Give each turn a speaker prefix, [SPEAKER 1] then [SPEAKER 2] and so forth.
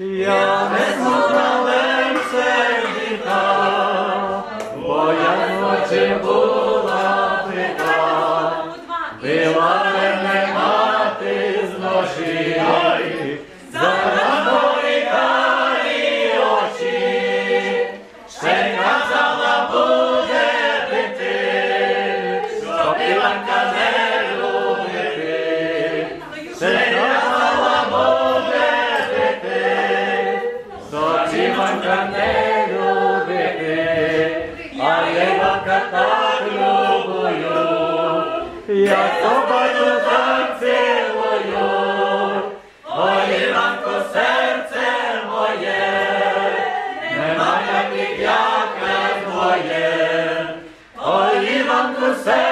[SPEAKER 1] Я не знавцем віта, бо я ночі була пита, била мене мати з ноші, за мною очі, ще казала буде пити, що біланка Іванка не любити, а Іванка так любою. Я собою так цілую, ой, Іванко, серце моє, нема як твоє, ой, Іванко, серце